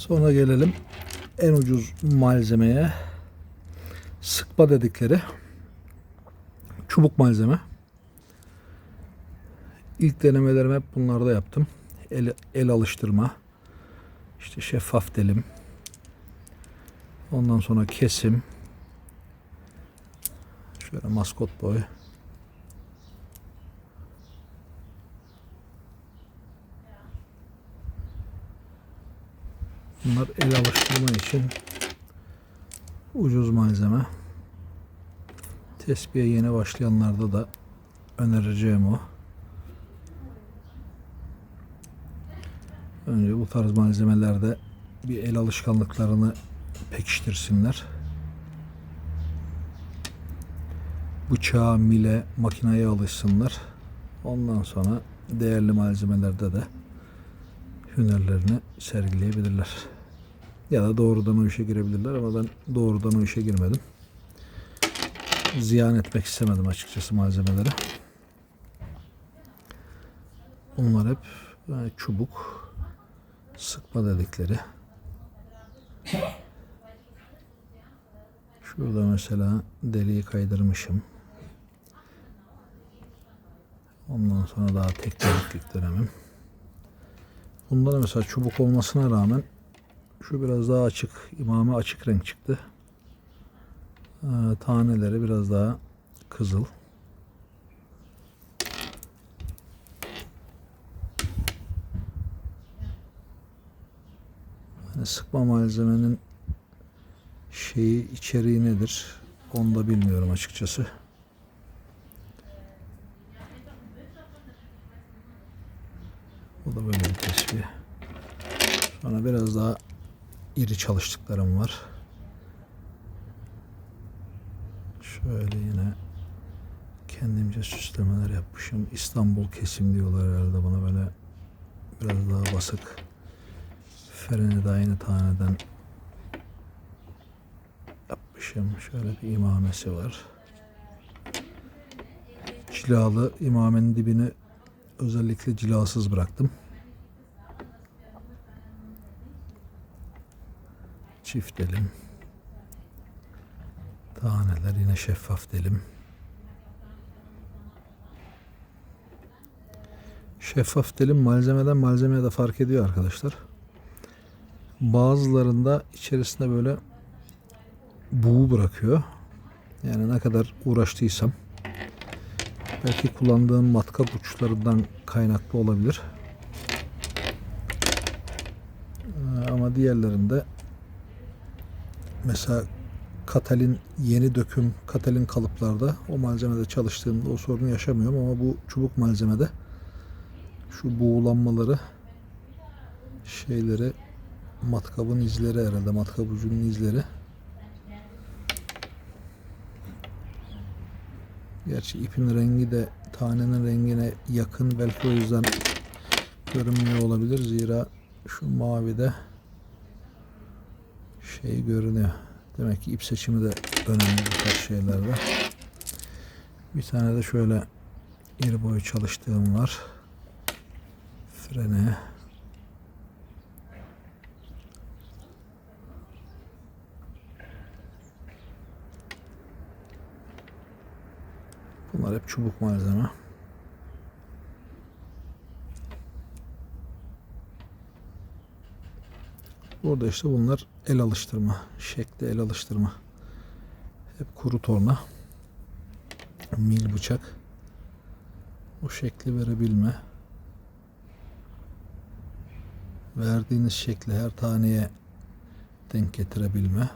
Sonra gelelim en ucuz malzemeye. Sıkma dedikleri çubuk malzeme. İlk denemelerimi hep bunlarda yaptım. El, el alıştırma. işte şeffaf delim. Ondan sonra kesim. Şöyle maskot boy. Bunlar el alıştırma için ucuz malzeme. Tespihe yeni başlayanlarda da önereceğim o. Önce bu tarz malzemelerde bir el alışkanlıklarını pekiştirsinler. Bıçağa, mile, makineye alışsınlar. Ondan sonra değerli malzemelerde de hünerlerini sergileyebilirler. Ya da doğrudan o işe girebilirler ama ben doğrudan o işe girmedim. Ziyan etmek istemedim açıkçası malzemeleri. Bunlar hep e, çubuk sıkma dedikleri. Şurada mesela deliği kaydırmışım. Ondan sonra daha tek deliklik dönemim. Bunda da mesela çubuk olmasına rağmen şu biraz daha açık, imame açık renk çıktı. Ee, taneleri biraz daha kızıl. Hani sıkma malzemenin şeyi içeriği nedir? Onu da bilmiyorum açıkçası. Bu da böyle bir tespih. Sonra biraz daha iri çalıştıklarım var. Şöyle yine kendimce süslemeler yapmışım. İstanbul kesim diyorlar herhalde buna böyle biraz daha basık. Freni de aynı taneden yapmışım. Şöyle bir imamesi var. Cilalı imamenin dibini özellikle cilasız bıraktım. Çift delim. Taneler yine şeffaf delim. Şeffaf delim malzemeden malzemeye de fark ediyor arkadaşlar. Bazılarında içerisinde böyle buğu bırakıyor. Yani ne kadar uğraştıysam belki kullandığım matkap uçlarından kaynaklı olabilir. Ee, Ama diğerlerinde mesela katalin yeni döküm katalin kalıplarda o malzemede çalıştığımda o sorunu yaşamıyorum ama bu çubuk malzemede şu buğulanmaları şeyleri matkabın izleri herhalde matkap ucunun izleri Gerçi ipin rengi de tanenin rengine yakın belki o yüzden görünmüyor olabilir. Zira şu mavide şey görünüyor. Demek ki ip seçimi de önemli tarz şeylerde. Bir tane de şöyle iri boyu çalıştığım var. Frene. Bunlar hep çubuk malzeme. Burada işte bunlar el alıştırma. Şekli el alıştırma. Hep kuru torna. Mil bıçak. O şekli verebilme. Verdiğiniz şekli her taneye denk getirebilme.